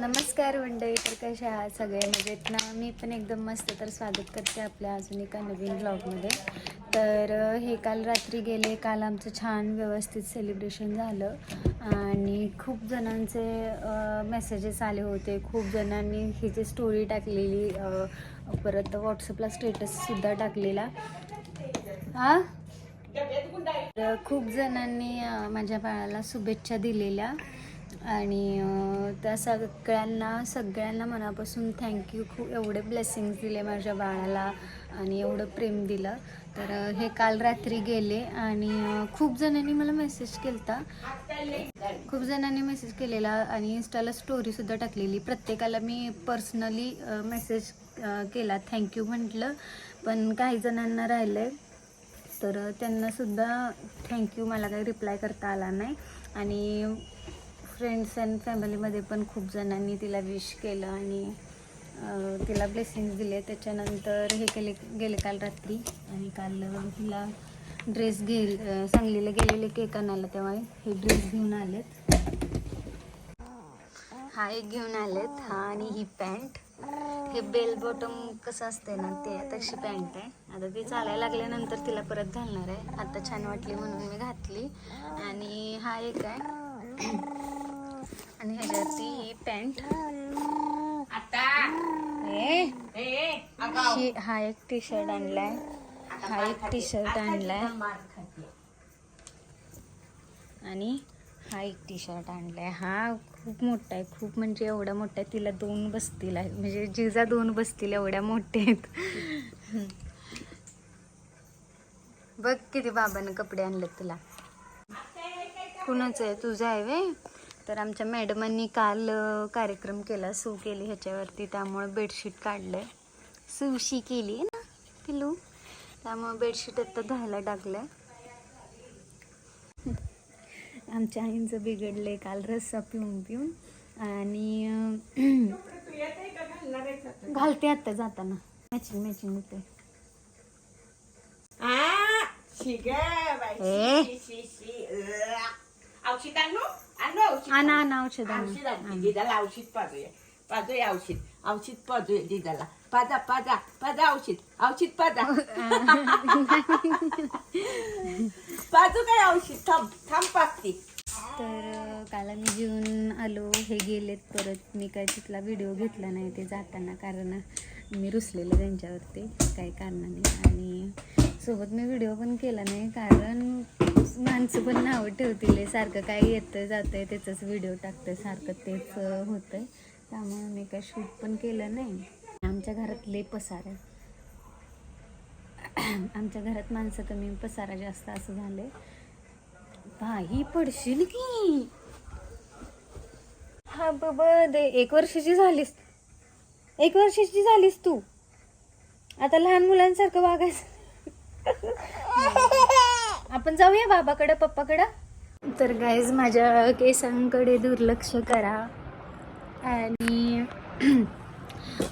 नमस्कार मंडळी तर कशा आहात सगळे? मजेत ना? मी पण एकदम मस्त. तर स्वागत करते आपल्या अजून एका नवीन ब्लॉगमध्ये तर हे काल रात्री गेले. काल आमचं छान व्यवस्थित सेलिब्रेशन झालं. आणि खूप जणांचे मेसेजेस आले होते. खूप जणांनी ही जी स्टोरी टाकलेली परत व्हॉट्सअपला स्टेटससुद्धा टाकलेला. हां खूप जणांनी माझ्या बाळाला शुभेच्छा दिलेल्या. आणि त्या सगळ्यांना सगळ्यांना मनापासून थँक्यू खूप एवढे ब्लेसिंग्स दिले माझ्या बाळाला आणि एवढं प्रेम दिलं. तर हे काल रात्री गेले आणि खूप जणांनी मला मेसेज केलता. खूप जणांनी मेसेज केलेला आणि इन्स्टाला स्टोरीसुद्धा टाकलेली. प्रत्येकाला मी पर्सनली मेसेज केला. थँक्यू म्हटलं. पण काही जणांना राहिलं आहे तर त्यांनासुद्धा थँक्यू मला काही रिप्लाय करता आला नाही. आणि फ्रेंड्स अँड फॅमिलीमध्ये पण खूप जणांनी तिला विश केलं आणि तिला ब्लेसिंग्स दिले. त्याच्यानंतर हे केले गेले काल रात्री. आणि काल तिला हिला ड्रेस घे सांगलीला गेलेले केक आणायला तेव्हा हे ड्रेस घेऊन आलेत. हा एक घेऊन आलेत. हा आणि ही पॅन्ट हे बेल बॉटम कसं असते ना ते तशी पॅन्ट आहे. आता ती चालायला लागल्यानंतर तिला परत घालणार आहे. आता छान वाटली म्हणून मी घातली. आणि हा एक आहे. आणि ह्याच्यावरती ही पॅन्ट ही. हा. एक टी शर्ट आणलाय हा एक टी शर्ट आणलाय. आणि हा एक टी शर्ट आणलाय. हा खूप मोठा आहे. खूप म्हणजे एवढा मोठा आहे तिला दोन बसतील आहे म्हणजे जिजा दोन बसतील एवढ्या मोठ्या आहेत. बघ किती बाबानं कपडे आणलेत तुला. कुणाचं आहे? तुझं आहे वे तर आमच्या मॅडमांनी काल कार्यक्रम केला सू केली ह्याच्यावरती. त्यामुळे बेडशीट काढलंय. सुशी केली ना पिलू त्यामुळे बेडशीट आता धुवायला टाकलंय. आमच्या आईंचं बिघडलंय काल रस्सा पिऊन पिऊन. आणि घालते आता जाताना. मॅचिंग मॅचिंग होते ए. आणू आणू औषध आणा. औषध औषध आणा. आणते दिदाला औषध पाजूया पाजूया औषध. औषध पाजूया दिदाला. पाजा पाजा पाजा औषध. औषध पाजा पाजू काय औषध? थांब थांब पाजते तर अं, काल आम्ही जेवून आलो. हे गेलेत परत. मी काय तिथला व्हिडिओ घेतला नाही ते जाताना. कारण मी रुसलेले त्यांच्यावरती. काही कारणाने. आणि सोबत मी व्हिडिओ पण केला नाही. कारण माणसं पण नावं ठेवतील सारखं काय येतं जातं त्याचंच व्हिडिओ टाकतं सारखं तेच होतं होतंय. त्यामुळे मी काय शूट पण केलं नाही. आमच्या घरात लय पसार आहे. आमच्या घरात माणसं कमी पसारा जास्त असं झालंय. बाई पडशील की. हा बाबा दे एक वर्षाची झालीस. एक वर्षाची झालीस तू. आता लहान मुलांसारखं वागायचं. आपण जाऊया बाबाकडं पप्पाकडं. तर गाईज माझ्या केसांकडे दुर्लक्ष करा. आणि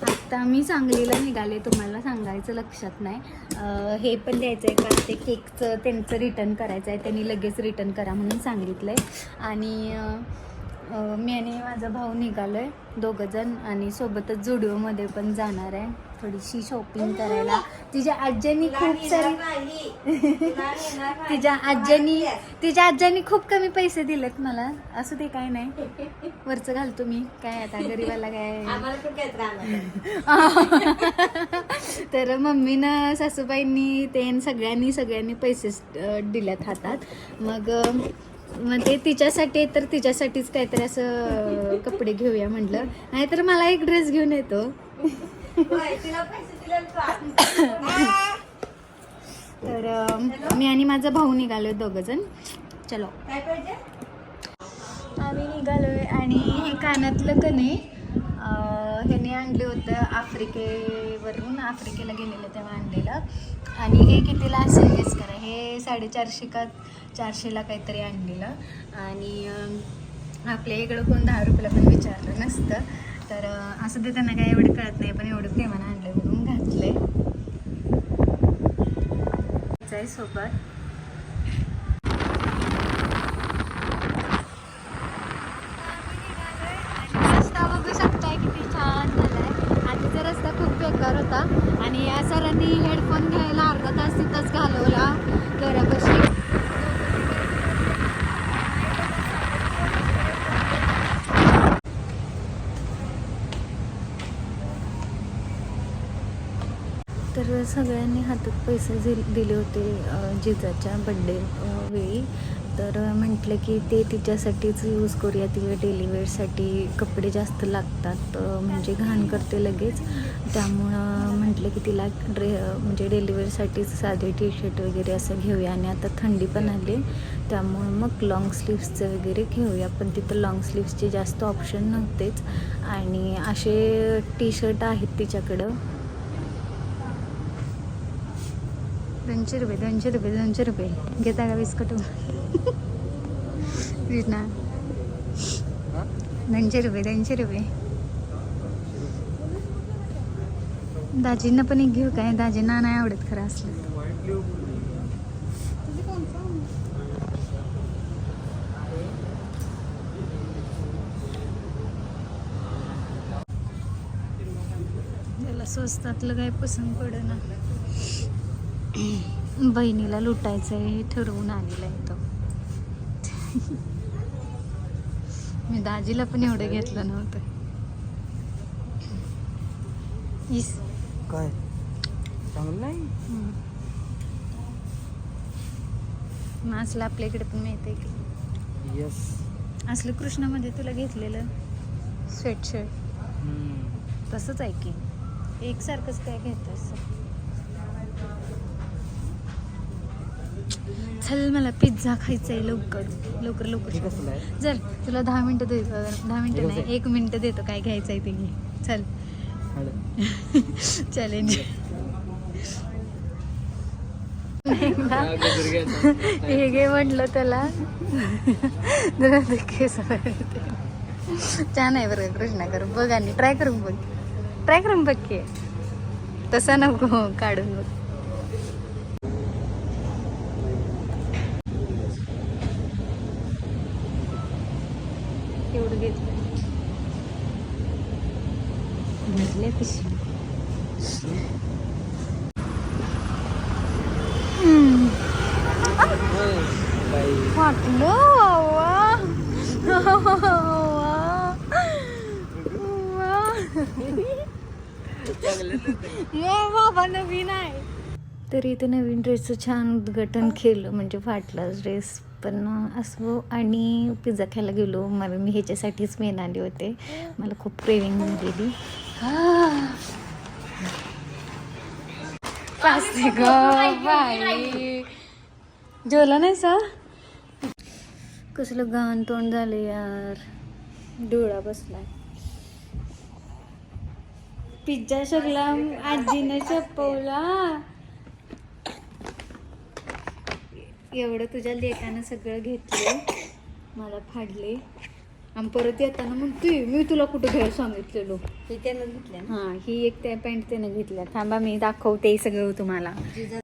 आता मी सांगलीला निघाले तुम्हाला सांगायचं लक्षात नाही. हे पण द्यायचं आहे का? ते केकचं त्यांचं रिटर्न करायचं आहे त्यांनी लगेच रिटर्न करा म्हणून सांगितलं आहे आणि मी आणि माझा भाऊ निघालो आहे दोघंजण आणि सोबतच जुडिओमध्ये पण जाणार आहे. थोडीशी शॉपिंग करायला. तिच्या आज्यांनी खूप सारी तिच्या आज्यांनी तिच्या आज्यांनी खूप कमी पैसे दिलेत मला. असं ते काय नाही. वरचं घालतो मी. काय आता गरीबाला काय? तर मम्मीनं सासूबाईंनी ते सगळ्यांनी सगळ्यांनी पैसे दिल्यात हातात. मग मग ते तिच्यासाठी तर तिच्यासाठीच काहीतरी असं कपडे घेऊया म्हटलं. नाहीतर मला एक ड्रेस घेऊन येतो? तर मी आणि माझा भाऊ निघालो दोघंजण. चलो. काय पाहिजे? आम्ही निघालोय आणि हे कानातलं कणे ह्याने आणले होतं आफ्रिकेवरून आफ्रिकेला गेलेलं तेव्हा आणलेलं. आणि हे कितीला असेल गेस करा हे साडेचारशे का चारशेला काहीतरी आणलेलं. आणि आपल्या इकडं कोण दहा रुपयाला पण विचारलं नसतं. तर असं ते त्यांना काय एवढं कळत नाही पण एवढं प्रेमानं आणलं म्हणून घातले सोबत खूप बेकार होता. आणि या सरांनी हेडफोन घ्यायला अर्धा तास तिथं सगळ्यांनी हातात पैसे दिल- दिले होते जिजाच्या बड्डे वेळी. तर म्हटलं की ते तिच्यासाठीच यूज करूया तिला डेली वेअरसाठी कपडे जास्त लागतात म्हणजे घाण करते लगेच. त्यामुळं म्हटलं की तिला ड्रे म्हणजे डेली वेअरसाठीच साधे टी शर्ट वगैरे असं घेऊया. आणि आता थंडी पण आली त्यामुळं मग लॉंग स्लीव्सचं वगैरे घेऊया. पण तिथं लॉंग स्लीव्सचे जास्त ऑप्शन नव्हतेच. आणि असे टी शर्ट आहेत तिच्याकडं. दोनशे रुपये दोनशे रुपये दोनशे रुपये घेता का बिस्कट? कृष्णा दोनशे रुपये दोनशे रुपये दाजींना पण एक घेऊ काय? दाजींना नाही आवडत खरं असलं. त्याला स्वस्तातलं काय पसंत पडेना. बहिणीला लुटायचं आहे हे ठरवून आलेलं आहे तो. मी दाजीला पण एवढं घेतलं नव्हतं. इस काय? चांगलं नाही? असलं आपल्याकडे पण मिळते की. यस असलं कृष्णामध्ये तुला घेतलेलं स्वेटशर्ट तसंच आहे की. एकसारखंच काय घेतोस चल मला पिझ्झा खायचा आहे लवकर लवकर. लवकर चल तुला दहा मिनटं देतो दहा मिनटं नाही? एक मिनटं देतो काय घ्यायचं आहे ते घे चल. चॅलेंज हे घे म्हटलं त्याला. जरा ते केस. छान आहे बरं कृष्णा करून बघ आणि ट्राय करून बघ. ट्राय करून बघ की. तसा नको काढून बघ. एवढं घेतलं भरले पिशवी. तरी इथे नवीन ड्रेसचं छान उद्घाटन केलं म्हणजे फाटला ड्रेस पण असो आणि पिझ्झा खायला गेलो. मला मी ह्याच्यासाठीच मेन आले होते. मला खूप क्रेविंग झालेली. बाई. जेवला नाही सा कसलं घाण तोंड झालं यार. डोळा बसलाय. पिझ्झा सगळा आजीने चपवला. एवढं तुझ्या लेकानं सगळं घेतलं मला फाडले आणि परत येताना म्हणतोय मी तुला कुठं घ्यायला सांगितलेलो? हा ही एक त्या पॅन्ट त्यानं घेतल्या. थांबा मी दाखवते सगळं तुम्हाला.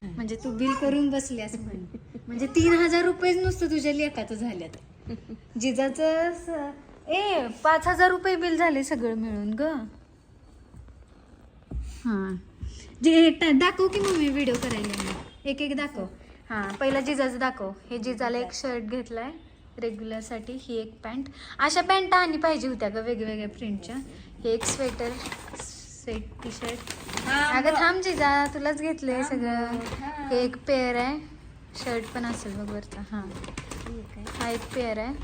म्हणजे तू बिल करून बसल्यास म्हण. म्हणजे तीन हजार रुपयेच नुसतं तुझ्या लेखाचं झाल्यात. जिजाचं स- ए पाच हजार रुपये बिल झाले सगळं मिळून ग. हां. जे टा- दाखव की मग मी व्हिडिओ करायला. एक एक दाखव. हां पहिला जिजाचं दाखव. हे जिजाला एक शर्ट घेतलाय रेग्युलरसाठी ही एक पॅन्ट अशा पॅन्ट आणि पाहिजे होत्या ग वेगवेगळ्या प्रिंटच्या हे एक स्वेटर स्वेट टी शर्ट अगं थांब. जिजा तुलाच घेतलंय सगळं. हे एक पेअर आहे. शर्ट पण असेल बघ वरचा. हां. हा एक पेअर आहे.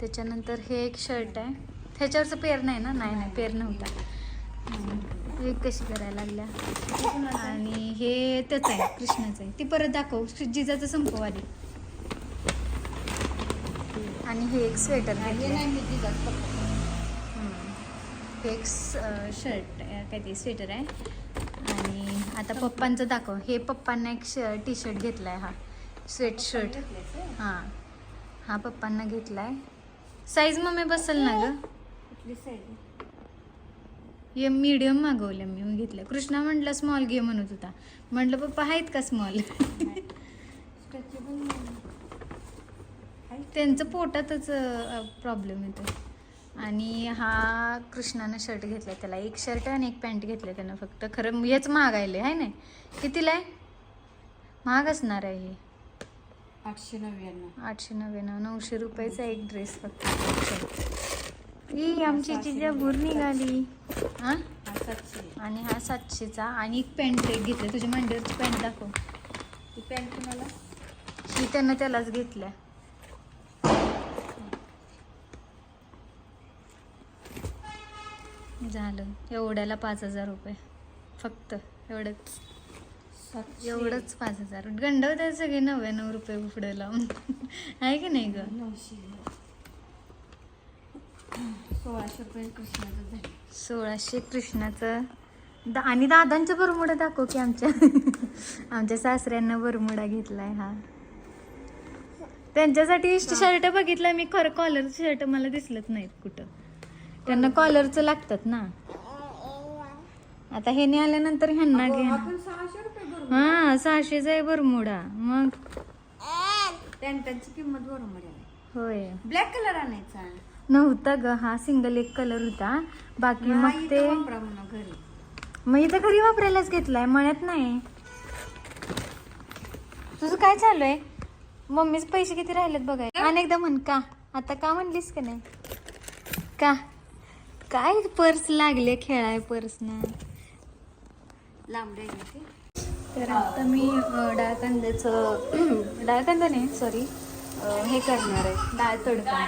त्याच्यानंतर हे एक शर्ट आहे. ह्याच्यावरचं पेअर नाही ना? नाही नाही. पेअर नव्हता. कशी करायला लागल्या? आणि हे त्याच आहे कृष्णाचं आहे. ती परत दाखव जिजाचं संपव आधी आणि हे एक स्वेटर हे एक शर्ट काय ते स्वेटर आहे. आणि आता पप्पांचं दाखव. हे पप्पांना एक श टी शर्ट घेतला आहे हा. स्वेट शर्ट हां. हा पप्पांना घेतला आहे साईज मग मी बसेल ना ग? हे मीडियम मागवलं मी घेतलं कृष्णा म्हटलं स्मॉल घे म्हणत होता. म्हटलं पप्पा आहेत का स्मॉल त्यांचं पोटातच प्रॉब्लेम येतो आणि हा कृष्णानं शर्ट घेतला त्याला. एक शर्ट आणि एक पॅन्ट घेतलं त्यानं फक्त. खरं हेच महागायले आहे ना कितीला आहे? महाग असणार आहे हे. आठशे नव्याण्णव. आठशे नव्याण्णव नऊशे रुपयाचा एक ड्रेस फक्त. ही आमची चिजा भूर निघाली हा? सातशे. आणि हा सातशेचा. आणि एक पॅन्ट एक घेतलं. तुझ्या मांडीवरची पॅन्ट दाखव. ती पॅन्ट तुम्हाला? ही त्यानं त्यालाच घेतल्या. झालं. एवढ्याला पाच हजार रुपये. फक्त एवढंच. एवढंच पाच हजार. गंड होते सगळे नव्याण्णव रुपये पुढे लावून. आहे की नाही ग? नऊशे. सोळाशे रुपये कृष्णाचं झालं सोळाशे कृष्णाचं दा आणि दादांचा बरमुडा दाखव की आमच्या. आमच्या सासऱ्यांना बरमुडा घेतलाय हा. त्यांच्यासाठी शर्ट बघितलं मी खरं कॉलरचे शर्ट मला दिसलंच नाहीत कुठं. त्यांना कॉलरचं लागतात ना. आता हे नाही आल्यानंतर ह्यांना घे हा सहाशेचा आहे बरमुडा मग पॅन्टांची किंमत बरोबर आहे होय. ब्लॅक कलर आणायचा. नव्हता ग हा सिंगल एक कलर होता. बाकी मग ते घरी. मग इथं घरी वापरायलाच घेतलाय मळ्यात नाही. तुझं काय चालू आहे? मम्मीच पैसे किती राहिलेत बघाय अनेकदा म्हण का? आता का म्हणलीस का नाही? का? काय पर्स लागले खेळाय पर्स ना? लांब तर आता मी डाळ कांद्याचं डाळ कांदा नाही सॉरी हे करणार आहे डाळ तडका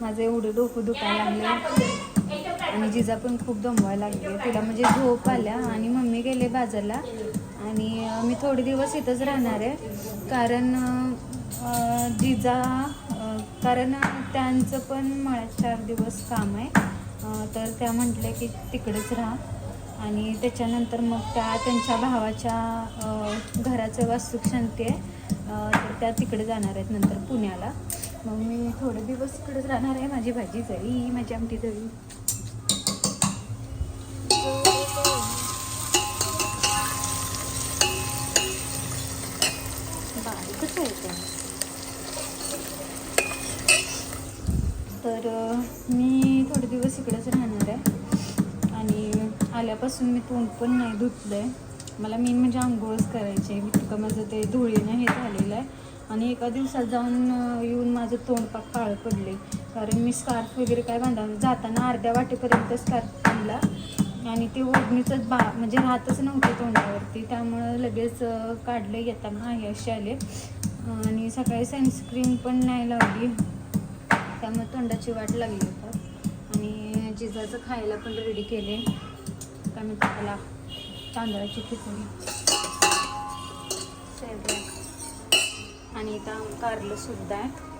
माझं एवढं डोकं दुखायला लागलं आणि जिजा पण खूप दमवायला लागले. तिला म्हणजे झोप आल्या आणि मम्मी गेले बाजारला. आणि मी थोडे दिवस इथंच राहणार आहे. कारण जिजा कारण त्यांचं पण मळ्यात चार दिवस काम आहे. तर त्या म्हटल्या की तिकडेच राहा. आणि त्याच्यानंतर मग त्या त्यांच्या भावाच्या घराचं वास्तुक शांती आहे. तर त्या तिकडे जाणार आहेत नंतर पुण्याला. मग मी थोडे दिवस इकडेच राहणार आहे माझी भाजी जळी माझी आमटी जळी बारीकच आहे ते तर मी थोडे दिवस इकडेच राहणार आहे. आणि आल्यापासून मी तोंड पण नाही धुतलं आहे मला मेन म्हणजे आंघोळच करायची आहे. मी तुका माझं ते धुळीनं हे झालेलं आहे. आणि एका दिवसात जाऊन येऊन माझं तोंडपाक काळ पडले. कारण मी स्कार्फ वगैरे काय बांधा जाताना अर्ध्या वाटेपर्यंत स्कार्फ बांधला आणि ते ओढणीचंच बा म्हणजे राहतच नव्हते तोंडावरती. त्यामुळं लगेच काढले येताना आहे असे आले. आणि सकाळी सनस्क्रीन पण नाही लावली. त्यामुळे तोंडाची वाट लागली होता. आणि जिजाचं खायला पण रेडी केले. काय म्हणतात त्याला? तांदळाची खिचडी. शेवया आणि इथं कारलं सुद्धा आहे